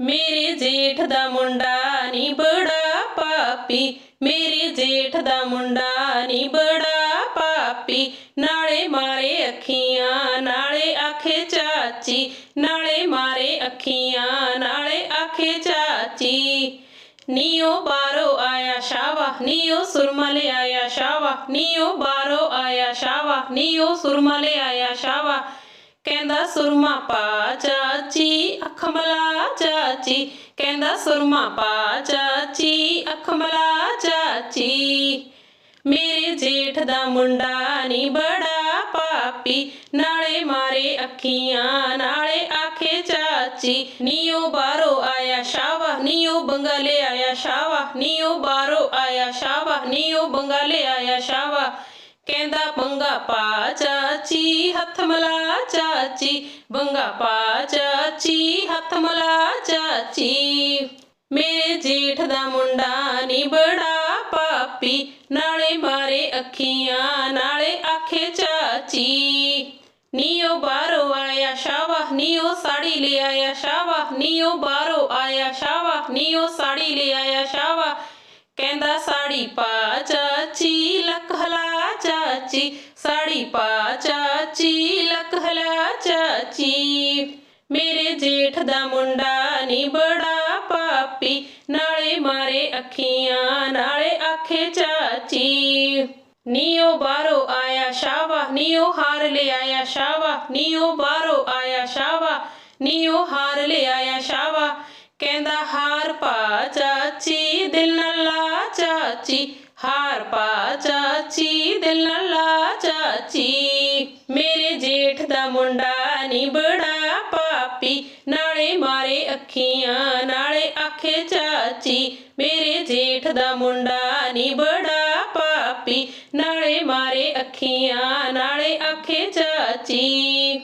ਮੇਰੇ ਜੇਠ ਦਾ ਮੁੰਡਾ ਨੀ ਬੜਾ ਪਾਪੀ ਮੇਰੇ ਜੇਠ ਦਾ ਮੁੰਡਾ ਨੀ ਬੜਾ ਪਾਪੀ ਨਾਲੇ ਮਾਰੇ ਅੱਖੀਆਂ, ਨਾਲੇ ਆਖੇ ਚਾਚੀ, ਨਾਲੇ ਮਾਰੇ ਅੱਖੀਆਂ, ਨਾਲੇ ਆਖੇ ਚਾਚੀ। ਨੀਓ ਬਾਰੋ ਆਇਆ ਸ਼ਾਵਾ ਨੀਓ ਸੁਰਮਾ ਲੈ ਆਇਆ ਸ਼ਾਵਾ ਨੀਓ ਬਾਰੋ ਆਇਆ ਸ਼ਾਵਾ ਨੀਓ ਸੁਰਮਾ ਲੈ ਆਇਆ ਸ਼ਾਵਾ। ਕਹਿੰਦਾ, ਸੁਰਮਾ ਪਾ ਚਾਚੀ। ਅਖਮਲਾ ਚਾਚੀ, ਕਹਿੰਦਾ ਸੁਰਮਾ ਪਾ ਚਾਚੀ, ਅੱਖ ਚਾਚੀ। ਮੇਰੇ ਜੇਠ ਦਾ ਮੁੰਡਾ ਨੀ ਬੜਾ ਪਾਪੀ, ਨਾਲੇ ਮਾਰੇ ਅੱਖੀਆਂ, ਨਾਲੇ ਆਖੇ ਚਾਚੀ ਨੀਓ ਬਾਹਰੋਂ ਆਇਆ ਸ਼ਾਵਾ ਨੀਓ ਬੰਗਾਲੇ ਆਇਆ ਸ਼ਾਵਾ ਨੀਓ ਬਾਹਰੋਂ ਆਇਆ ਸ਼ਾਵਾ ਨੀਓ ਬੰਗਾਲੇ ਆਇਆ ਸ਼ਾਵਾ। ਕਹਿੰਦਾ ਪੰਗਾ ਪਾ ਚਾਚੀ, ਹੱਥ ਮਲਾ ਚਾਚੀ ਬੰਗਾ ਪਾ ਚਾਚੀ, ਹੱਥ ਮਲਾ ਚਾਚੀ। ਮੇਰੇ ਜੇਠ ਦਾ ਮੁੰਡਾ ਨੀ ਬੜਾ ਪਾਪੀ ਨਾਲੇ ਮਾਰੇ ਅੱਖੀਆਂ, ਨਾਲੇ ਆਖੇ ਚਾਚੀ। ਨੀਓ ਬਾਹਰੋਂ ਆਇਆ ਸ਼ਾਵਾ ਨੀਓ ਸਾੜੀ ਲੈ ਆਇਆ ਸ਼ਾਵਾ ਨੀਓ ਬਾਹਰੋਂ ਆਇਆ ਸ਼ਾਵਾ ਨੀਓ ਸਾੜੀ ਲੈ ਆਇਆ ਸ਼ਾਵਾ। ਕਹਿੰਦਾ ਸਾੜੀ ਪਾ ਚਾਚੀ, ਲੱਕ ਹਲਾ ਚਾਚੀ, ਸਾੜੀ ਪਾ ਚਾਚੀ ਚਾਚੀ। ਮੇਰੇ ਜੇਠ ਦਾ ਮੁੰਡਾ ਨੀ ਬੜਾ ਪਾਪੀ। ਨਾਲੇ ਮਾਰੇ ਅੱਖੀਆਂ, ਨਾਲੇ ਆਖੇ ਚਾਚੀ। ਨੀਓ ਬਾਹਰੋਂ ਆਇਆ ਸ਼ਾਵਾ ਨੀਓ ਹਾਰ ਲੈ ਆਇਆ ਸ਼ਾਵਾ ਨੀਓ ਬਾਹਰੋਂ ਆਇਆ ਸ਼ਾਵਾ ਨੀਓ ਹਾਰ ਲੈ ਆਇਆ ਸ਼ਾਵਾ। ਕਹਿੰਦਾ, ਹਾਰ ਪਾ ਚਾਚੀ, ਦਿਲ ਨਾਲ ਲਾ ਚਾਚੀ। ਹਾਰ ਪਾ ਚਾਚੀ, ਦਿਲ ਨਾਲ ਲਾ ਚਾਚੀ। ਮੇਰੇ ਜੇਠ ਦਾ ਮੁੰਡਾ ਨੀ ਬੜਾ ਪਾਪੀ, ਨਾਲੇ ਮਾਰੇ ਅੱਖੀਆਂ, ਨਾਲੇ ਆਖੇ ਚਾਚੀ, ਮੇਰੇ ਜੇਠ ਦਾ ਮੁੰਡਾ ਨੀ ਬੜਾ ਪਾਪੀ, ਨਾਲੇ ਮਾਰੇ ਅੱਖੀਆਂ, ਨਾਲੇ ਆਖੇ ਚਾਚੀ।